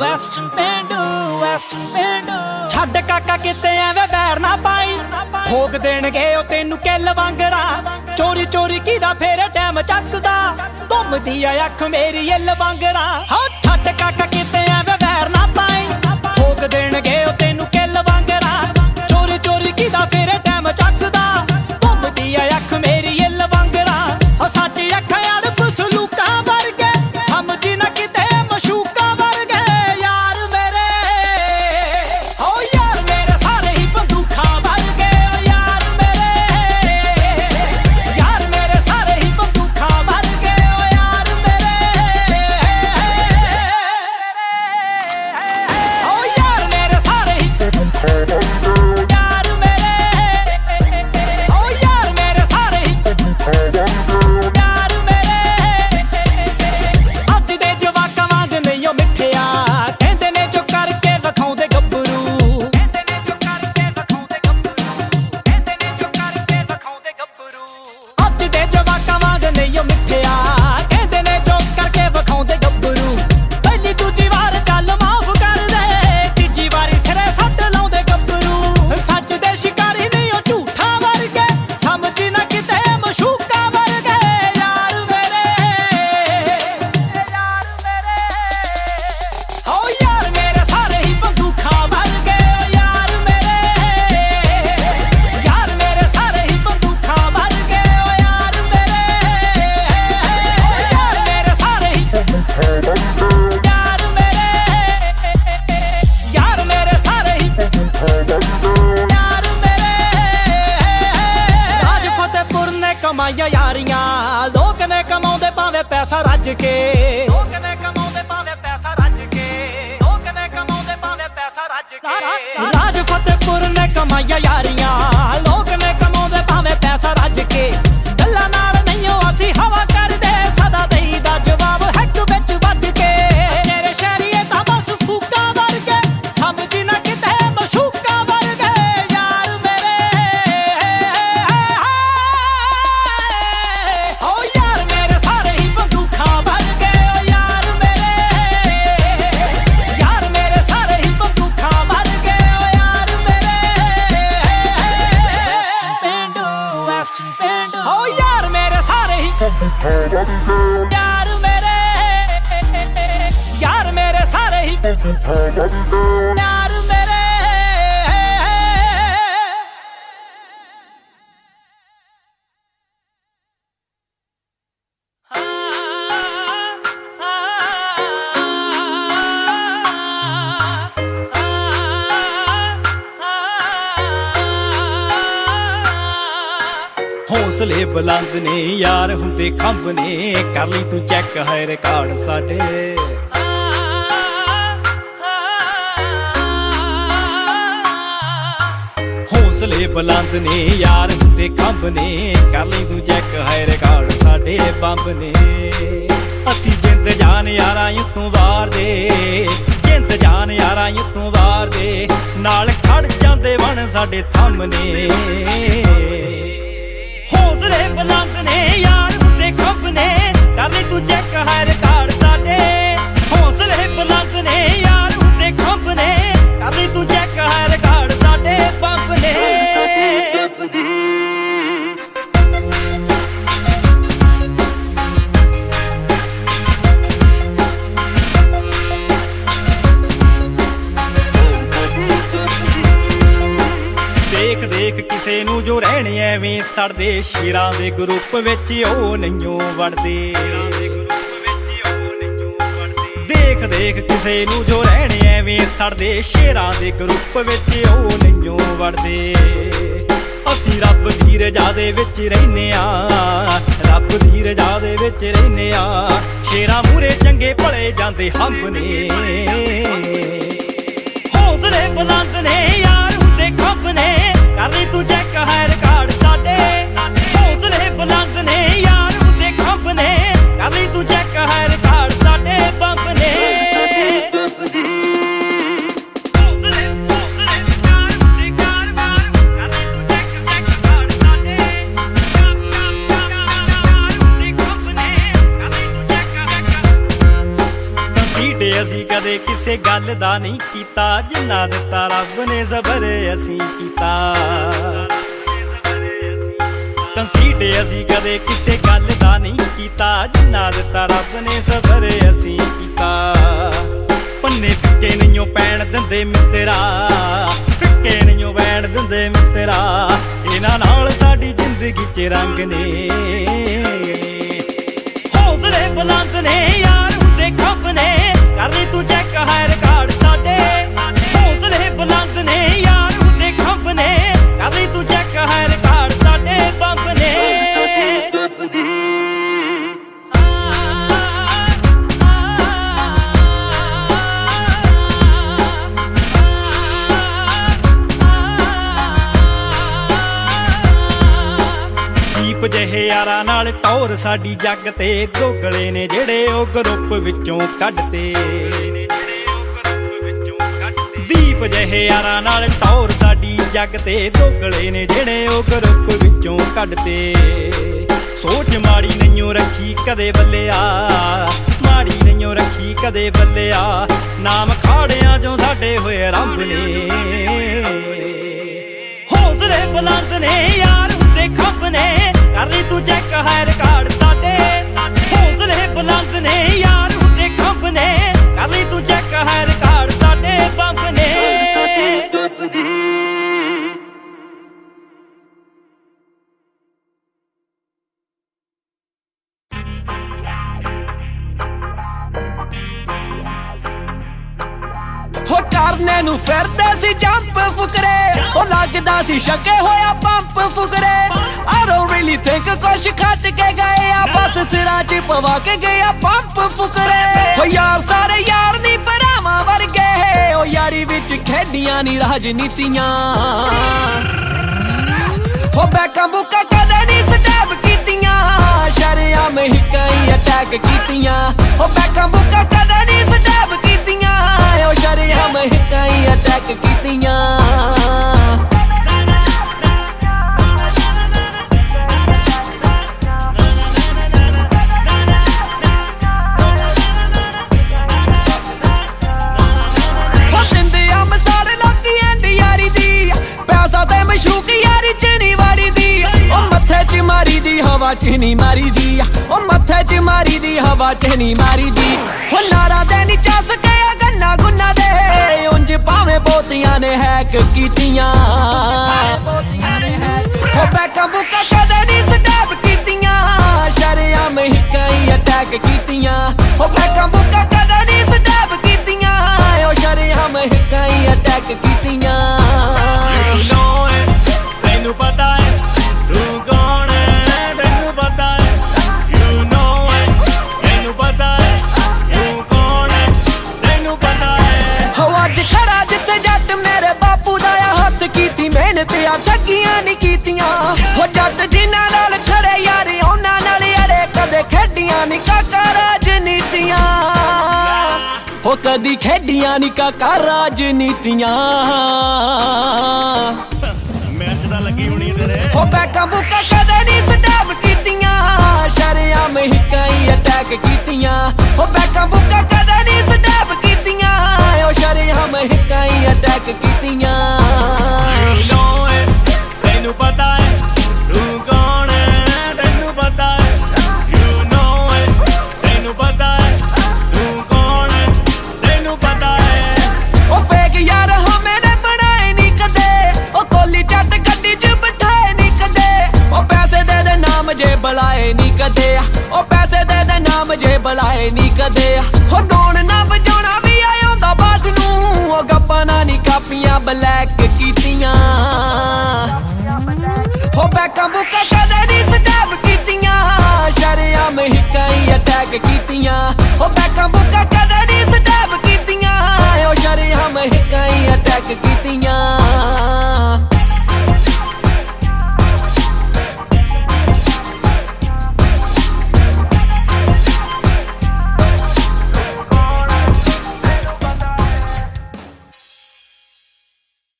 Western ਪਿੰਡੂ western ਪਿੰਡੂ ਛੱਡ ਕਾਕਾ ਕਿਤੇ ਐਵੇਂ ਬੈਰ ਨਾ ਪਾਈ। ਭੋਗ ਦੇਣਗੇ ਉਹ ਤੈਨੂੰ ਕਿੱਲ ਵਾਂਗਰਾ। ਚੋਰੀ ਚੋਰੀ ਕੀਦਾ ਫੇਰ ਟਾਈਮ ਚੱਕਦਾ। ਧੁੰਮਦੀ ਆ ਅੱਖ ਮੇਰੀ ਇੱਲ ਵਾਂਗਰਾ। ਹਾਂ, ਛੱਡ ਕਾਕਾ ਕਿਤੇ ਐਵੇਂ ਕਮਾਈਆਂ ਯਾਰੀਆਂ ਲੋਕ ਨੇ ਕਮਾਉਂਦੇ ਭਾਵੇਂ ਪੈਸਾ ਰੱਜ ਕੇ। ਲੋਕ ਨੇ ਕਮਾਉਂਦੇ ਭਾਵੇਂ ਪੈਸਾ ਰੱਜ ਕੇ। ਲੋਕ ਨੇ ਕਮਾਉਂਦੇ ਭਾਵੇਂ ਪੈਸਾ ਰੱਜ ਕੇ। ਰਾਜ ਫਤਿਹਪੁਰ ਨੇ ਕਮਾਈਆਂ ਯਾਰੀਆਂ ਯਾਰ ਮੇਰੇ। ਹੌਸਲੇ ਬੁਲੰਦ ਨੇ, ਯਾਰ ਹੁੰਦੇ ਖੰਭ ਨੇ। ਕਰ ਲਈ ਤੂੰ ਚੈੱਕ ਹੈ ਰਿਕਾਰਡ ਸਾਡੇ। ਬੁਲੰਦ ਨੇ ਯਾਰ ਹੁੰਦੇ ਖੰਭ ਨੇ। ਕਰ ਲਈ ਤੂੰ ਚੈੱਕ ਹੈ ਰਿਕਾਰਡ ਸਾਡੇ ਬੰਬ ਨੇ। ਅਸੀਂ ਜਿੰਦ ਜਾਨ ਯਾਰਾਂ ਤੂੰ ਵਾਰ ਦੇ। ਜਿੰਦ ਜਾਨ ਯਾਰਾਂ ਤੂੰ ਵਾਰ ਦੇ। ਨਾਲ ਖੜ ਜਾਂਦੇ ਵਣ ਸਾਡੇ ਥੰਮ ਨੇ। ਹੌਸਲੇ ਬੁਲੰਦ ਨੇ ਨੂੰ ਜੋ ਐਵੇਂ ਸੜਦੇ ਸ਼ੀਰਾਂ ਦੇ ਗਰੁੱਪ ਵਿੱਚ ਉਹ ਨਹੀਂਓ ਵੜਦੇ। ਦੇਖ ਦੇਖ ਕਿਸੇ ਨੂੰ ਜੋ ਰਹਿਣ, ਐਵੇਂ ਸੜਦੇ ਸ਼ੇਰਾਂ ਦੇ ਗਰੁੱਪ ਵਿੱਚ ਉਹ ਨਹੀਂਓ ਵੜਦੇ। ਅਸੀਂ ਰੱਬ ਦੀ ਰਜਾ ਦੇ ਵਿੱਚ ਰਹਿੰਨੇ ਆ, ਰੱਬ ਦੀ ਰਜਾ ਦੇ ਵਿੱਚ ਰਹਿੰਨੇ ਆ। ਸ਼ੇਰਾਂ ਮੂਰੇ ਚੰਗੇ ਭਲੇ ਜਾਂਦੇ ਹੰਬ ਨੇ। ਹੌਸਲੇ ਬੁਲੰਦ ਨੇ, ਯਾਰ ਹੁੰਦੇ ਖੰਭ ਨੇ। ਕਦੇ ਕਿਸੇ ਗੱਲ ਦਾ ਨਹੀਂ ਕੀਤਾ, ਜਿੰਨਾ ਦਿੱਤਾ ਰੱਬ ਨੇ ਜ਼ਬਰ ਅਸੀਂ ਕੀਤਾ। ਕੰਸੀਟ ਅਸੀਂ ਕਦੇ ਕਿਸੇ ਗੱਲ ਦਾ ਨਹੀਂ ਕੀਤਾ, ਜਿੰਨਾ ਦਿੱਤਾ ਰੱਬ ਨੇ ਜ਼ਬਰ ਅਸੀਂ ਕੀਤਾ। ਪੰਨੇ ਫਿੱਕੇ ਨਹੀਂਓ ਪੈਣ ਦਿੰਦੇ ਮਿੱਤਰਾ, ਫਿੱਕੇ ਨਹੀਂਓ ਪੈਣ ਦਿੰਦੇ ਮਿੱਤਰਾ। ਇਹਨਾਂ ਨਾਲ ਸਾਡੀ ਜ਼ਿੰਦਗੀ 'ਚ ਰੰਗ ਨੇ। ਹੌਸਲੇ ਬੁਲੰਦ ਨੇ। ਜਿਹੇ ਯਾਰਾਂ ਨਾਲ ਟੌਰ ਸਾਡੀ ਜੱਗ ਤੇ ਦੋਗਲੇ ਨੇ ਜਿਹੜੇ ਉਹ ਗਰੁੱਪ ਵਿੱਚੋਂ ਕੱਢਤੇ। ਦੀਪ ਜਿਹੇ ਯਾਰਾਂ ਨਾਲ ਟੌਰ ਸਾਡੀ ਜੱਗ ਤੇ ਦੋਗਲੇ ਨੇ ਜਿਹੜੇ ਉਹ ਗਰੁੱਪ ਵਿੱਚੋਂ ਕੱਢਤੇ। ਸੋਚ ਮਾੜੀ ਨਹੀਂਓ ਰੱਖੀ ਕਦੇ ਬੱਲਿਆ, ਮਾੜੀ ਨਹੀਂਓ ਰੱਖੀ ਕਦੇ ਬੱਲਿਆ, ਨਾਮ ਖਾੜਿਆਂ ਚੋਂ ਸਾਡੇ ਹੋਏ ਰੰਬ ਨੇ। ਹੌਸਲੇ ਬੁਲੰਦ ਨੇ, ਯਾਰ ਹੁੰਦੇ ਖੰਭ ਨੇ ਕਰ ਤੂੰ ਚੈੱਕ ਹੈ ਰਿਕਾਰਡ ਸਾਡੇ। ਕਰਨੇ ਨੂੰ ਫਿਰਦੇ ਸੀ ਜੰਪ ਫੁਕਰੇ। ਉਹ ਲੱਗਦਾ ਸੀ ਛੱਕੇ ਹੋਇਆ ਪੰਪ ਫੁਕਰੇ। I don't really think ਕੁਛ ਖੱਟ ਕੇ ਗਏ ਆ, ਬਸ ਸਿਰਾਂ 'ਚ ਪਵਾ ਕੇ ਗਿਆ ਪੰਪ ਫੁਕਰੇ। ਹੋ ਯਾਰ ਸਾਰੇ ਯਾਰ ਨਹੀਂ ਭਰਾਵਾਂ ਵਰਗੇ। ਉਹ ਯਾਰੀ ਵਿੱਚ ਖੇਡੀਆਂ ਨਹੀਂ ਰਾਜਨੀਤੀਆਂ। ਹੋ ਬੈਕਾਂ ਬੁੱਕਾ ਕਦੇ ਨਹੀਂ ਸਟੈਪ ਕੀਤੀਆਂ ਸ਼ਰਿਆਮ ਹੀ ਕਈ ਅਟੈਕ ਕੀਤੀਆਂ। ਉਹ ਬੈਕਾਂ ਬੁੱਕਾ ਕਦੇ ਨਹੀਂ ਸਟੈਪ ਕੀਤੀਆਂ। ਓ ਸ਼ਰਿਆਮ ਹੀ ਕਈ ਅਟੈਕ ਕੀਤੀਆਂ। ਨਹੀਂ ਮਾਰੀ ਉਹ ਮੱਥੇ 'ਚ ਮਾਰੀ ਦੀ, ਹਵਾ 'ਚ ਨਹੀਂ ਮਾਰੀ ਦੀ ਹੋ ਨਾਰਾ ਦੇ ਨੀ ਚੱਸ ਕੇ ਆ ਗੰਨਾ ਗੁੰਨਾ ਦੇ। ਉਂਝ ਭਾਵੇਂ ਬੋਤੀਆਂ ਨੇ ਹੈਕ ਕੀਤੀਆਂ। ਹੋ ਬੈਕਾਂ ਬੁੱਕਾ ਕਦੇ ਨਹੀਂ ਸਟਾਪ ਕੀਤੀਆਂ। ਸ਼ਰਿਆਮ ਹੀ ਕਈ ਅਟੈਕ ਕੀਤੀਆਂ। ਹੋ ਬੈਕਾਂ ਕਦੀ ਖੇਡੀਆਂ ਨਹੀਂ ਕਾਕਾ ਰਾਜਨੀਤੀਆਂ। ਮਿਰਚ ਤਾਂ ਲੱਗੀ ਹੋਣੀ ਤੇਰੇ। ਹੋ ਬੈਕਾਂ ਬੁੱਕਾ ਕਦੇ ਨਹੀਂ ਸਟੈਪ ਕੀਤੀਆਂ। ਸ਼ਰਿਆਮ ਹੀ ਕਈ ਅਟੈਕ ਕੀਤੀਆਂ। ਹੋ ਬੈਕਾਂ ਬੁੱਕਾ ਕਦੇ ਨਹੀਂ ਸਟੈਪ ਕੀਤੀਆਂ। ਓ ਸ਼ਰਿਆਮ ਹੀ ਕਈ ਅਟੈਕ ਕੀਤੀਆਂ। ਜੇ ਨਹੀਂ ਕਦੇ। ਉਹ ਗਾਉਣ ਨਾ ਵਜਾਉਣਾ ਵੀ ਆਉਂਦਾ ਬਾਤ ਨੂੰ। ਉਹ ਗੱਪਾਂ ਨਾ ਨਹੀਂ ਕਾਪੀਆਂ ਬਲੈਕ ਕੀਤੀਆਂ। ਹੋ ਬੈਕਾਂ ਬੁੱਕਾਂ ਕਦੇ ਨਹੀਂ ਸਟੈਪ ਕੀਤੀਆਂ। ਸ਼ਰਿਆਮ ਹੀ ਅਟੈਕ ਕੀਤੀਆਂ। ਹੋ ਬੈਕਾਂ ਬੁੱਕਾ